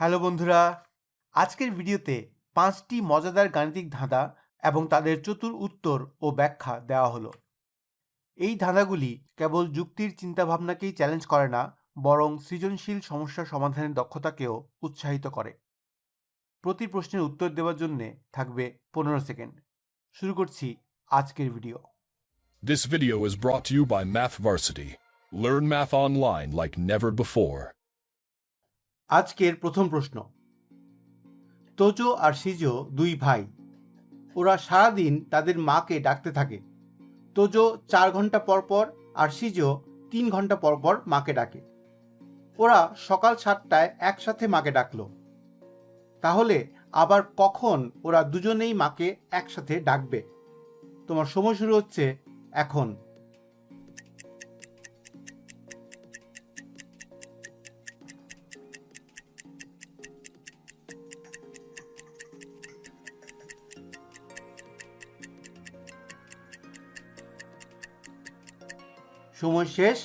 Hello বন্ধুরা, আজকের ভিডিওতে পাঁচটি মজাদার গাণিতিক ধাঁধা এবং তাদের চতুর উত্তর ও ব্যাখ্যা দেওয়া হলো এই ধাঁধাগুলি কেবল যুক্তির চিন্তাভাবনাকেই চ্যালেঞ্জ করে না, বরং সৃজনশীল সমস্যা সমাধানের দক্ষতাকেও উৎসাহিত করে প্রতি প্রশ্নের উত্তর দেওয়ার জন্য থাকবে পনেরো সেকেন্ড শুরু করছি আজকের video This video is brought to you by Math Varsity. Learn math online like never before. আজকের প্রথম প্রশ্ন। তোজো আর সিজো দুই ভাই। ওরা সারাদিন তাদের মাকে ডাকতে থাকে। তোজো চার ঘণ্টা পর পর আর সিজো তিন ঘণ্টা পর পর মাকে ডাকে। ওরা সকাল সাতটায় একসাথে মাকে ডাকলো। তাহলে আবার কখন ওরা দুজনেই মাকে একসাথে ডাকবে? তোমার সময় শুরু হচ্ছে এখন। সময় শেষ,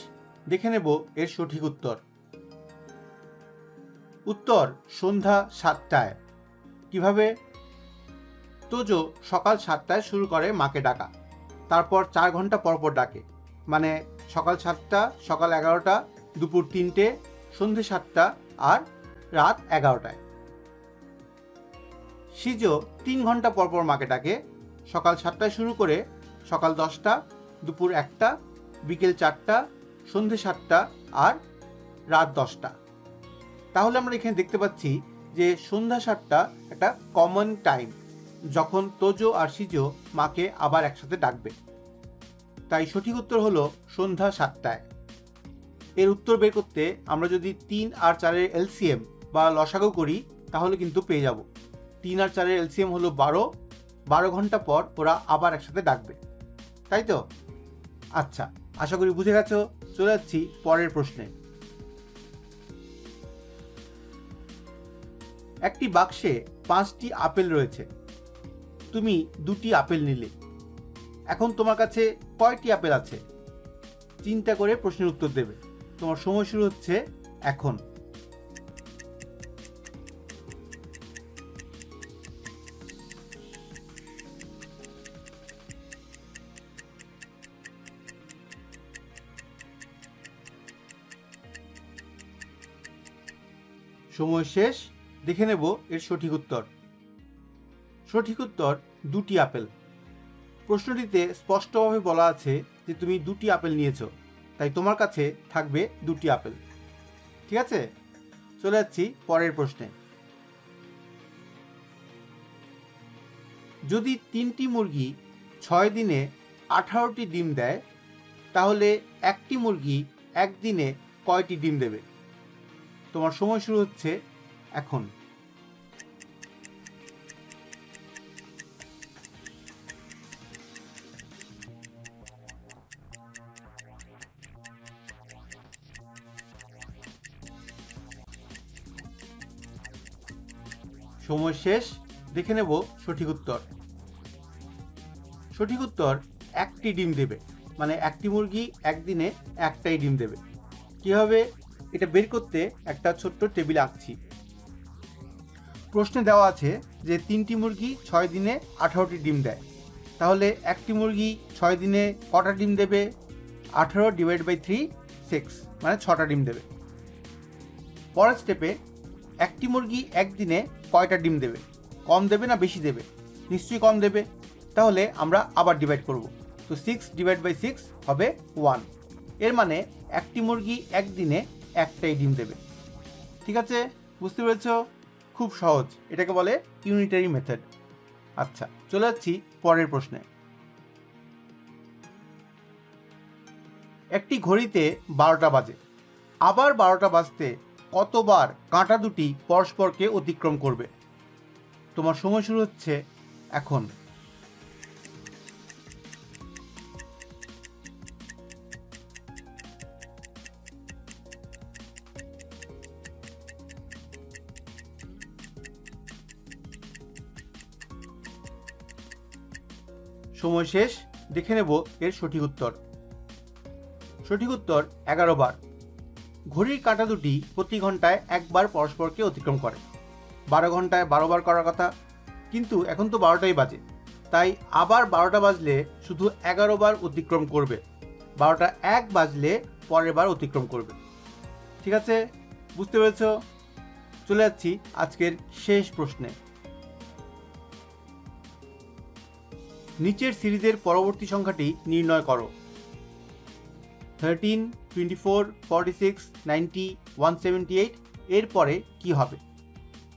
দেখে নেব এর সঠিক উত্তর। উত্তর, সন্ধ্যা সাতটায়। কীভাবে? তোজো সকাল সাতটায় শুরু করে মাকে ডাকা। তারপর চার ঘণ্টা পর পর ডাকে। মানে সকাল সাতটা, সকাল এগারোটা, দুপুর তিনটে, সন্ধে সাতটা আর রাত এগারোটায়। সিজো তিন ঘণ্টা পর পর মাকে ডাকে। সকাল সাতটায় শুরু করে সকাল দশটা, দুপুর একটা বিকেল চারটা, সন্ধে সাতটা আর রাত দশটা। তাহলে আমরা এখানে দেখতে পাচ্ছি যে সন্ধ্যা সাতটা একটা কমন টাইম যখন তোজো আর সিজো মাকে আবার একসাথে ডাকবে। তাই সঠিক উত্তর হলো সন্ধ্যা সাতটায়। এর উত্তর বের করতে আমরা যদি তিন আর চারের এলসিএম বা লসাগো করি, তাহলে কিন্তু পেয়ে যাব। তিন আর চারের এলসিএম হলো বারো বারো ঘণ্টা পর ওরা আবার একসাথে ডাকবে। তাই তো? আচ্ছা আশা করি বুঝে গেছো? চলে যাচ্ছি পরের প্রশ্নে। একটি বাক্সে পাঁচটি আপেল রয়েছে। তুমি দুটি আপেল নিলে। এখন তোমার কাছে কয়টি আপেল আছে? চিন্তা করে প্রশ্নের উত্তর দেবে। তোমার সময় শুরু হচ্ছে এখন। সময় শেষ, দেখে নেব এর সঠিক উত্তর। সঠিক উত্তর, দুটি আপেল। প্রশ্নটিতে স্পষ্টভাবে বলা আছে যে তুমি দুটি আপেল নিয়েছো, তাই তোমার কাছে থাকবে দুটি আপেল। ঠিক আছে? চলে যাচ্ছি পরের প্রশ্নে। যদি তিনটি মুরগি ছয় দিনে আঠারোটি ডিম দেয়, তাহলে একটি মুরগি একদিনে কয়টি ডিম দেবে? তোমার সময় শুরু হচ্ছে এখন। সময় শেষ, দেখে নেব সঠিক উত্তর। সঠিক উত্তর, একটি ডিম দেবে। মানে একটি মুরগি একদিনে একটাই ডিম দেবে। কীভাবে এটা বের করতে একটা ছোট্ট টেবিল আঁকছি। প্রশ্নে দেওয়া আছে যে তিনটি মুরগি ছয় দিনে আঠারোটি ডিম দেয়। তাহলে একটি মুরগি ছয় দিনে কটা ডিম দেবে? আঠারো ডিভাইড বাই থ্রি সিক্স মানে ছটা ডিম দেবে। পরের স্টেপে একটি মুরগি একদিনে কয়টা ডিম দেবে? কম দেবে না বেশি দেবে? নিশ্চয়ই কম দেবে। তাহলে আমরা আবার ডিভাইড করব। তো সিক্স ডিভাইড বাই সিক্স হবে ওয়ানের মানে একটি মুরগি একদিনে একটাই ডিম দেবে। ঠিক আছে? বুঝতে পেরেছ? খুব সহজ। এটাকে বলে ইউনিটারি মেথড আচ্ছা চলে যাচ্ছি পরের প্রশ্নে। একটি ঘড়িতে বারোটা বাজে। আবার বারোটা বাজতে কতবার কাঁটা দুটি পরস্পরকে অতিক্রম করবে? তোমার সময় শুরু হচ্ছে এখন। সময় শেষ, দেখে নেব এর সঠিক উত্তর। সঠিক উত্তর, এগারো বার। ঘড়ির কাঁটা দুটি প্রতি ঘন্টায় একবার পরস্পরকে অতিক্রম করে। বারো ঘন্টায় বারো বার করার কথা, কিন্তু এখন তো বারোটাই বাজে। তাই আবার বারোটা বাজলে শুধু এগারো বার অতিক্রম করবে। বারোটা এক বাজলে পরের বার অতিক্রম করবে। ঠিক আছে? বুঝতে পেরেছ? চলে যাচ্ছি আজকের শেষ প্রশ্নে। নিচের সিরিজের পরবর্তী সংখ্যাটি নির্ণয় করো। Thirteen twenty four forty six ninety one seventy eight এরপরে কী হবে?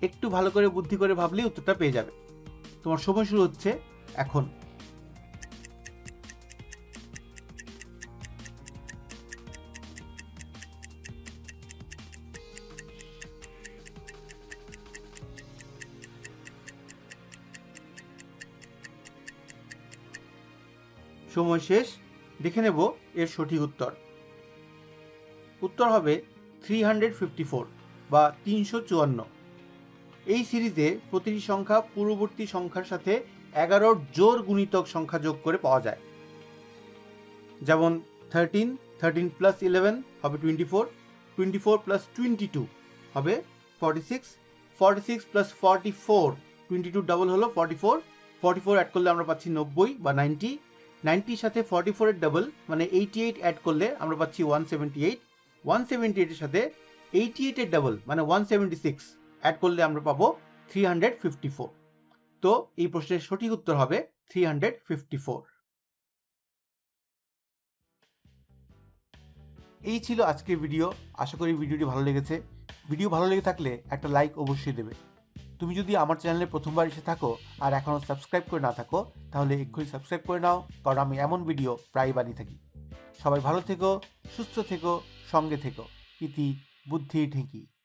একটু ভালো করে বুদ্ধি করে ভাবলেই উত্তরটা পেয়ে যাবে। তোমার সময় শুরু হচ্ছে এখন। সময় শেষ, দেখে নেব এর সঠিক উত্তর। উত্তর হবে থ্রি হান্ড্রেড ফিফটি ফোর বা তিনশো চুয়ান্ন। এই সিরিজে প্রতিটি সংখ্যা পূর্ববর্তী সংখ্যার সাথে এগারোর জোর গুণিতক সংখ্যা যোগ করে পাওয়া যায়। যেমন থার্টিন থার্টিন প্লাস ইলেভেন হবে twenty four twenty four plus twenty two হবে forty six forty six plus forty four twenty two double হলো forty four forty four add করলে আমরা পাচ্ছি নব্বই বা নাইনটি নাইনটির সাথে ফর্টি ফোরের ডাবল মানে এইটি এইট অ্যাড করলে আমরা পাচ্ছি one seventy eight one seventy এইটের সাথে এইটি এইটের ডাবল মানে ওয়ান সেভেন্টি সিক্স অ্যাড করলে আমরা পাবো থ্রি হান্ড্রেড ফিফটি ফোর তো এই প্রশ্নের সঠিক উত্তর হবে থ্রি হান্ড্রেড ফিফটি ফোর এই ছিল আজকের ভিডিও আশা করি ভিডিওটি ভালো লেগেছে। ভিডিও ভালো লেগে থাকলে একটা লাইক অবশ্যই দেবে। তুমি যদি আমার চ্যানেলে প্রথমবার এসে থাকো আর এখনও সাবস্ক্রাইব করে না থাকো, তাহলে এক্ষুনি সাবস্ক্রাইব করে নাও, কারণ আমি এমন ভিডিও প্রায় বানিয়ে থাকি। সবাই ভালো থেকো, সুস্থ থেকো, সঙ্গে থেকো। ইতি বুদ্ধি ঢেঁকি।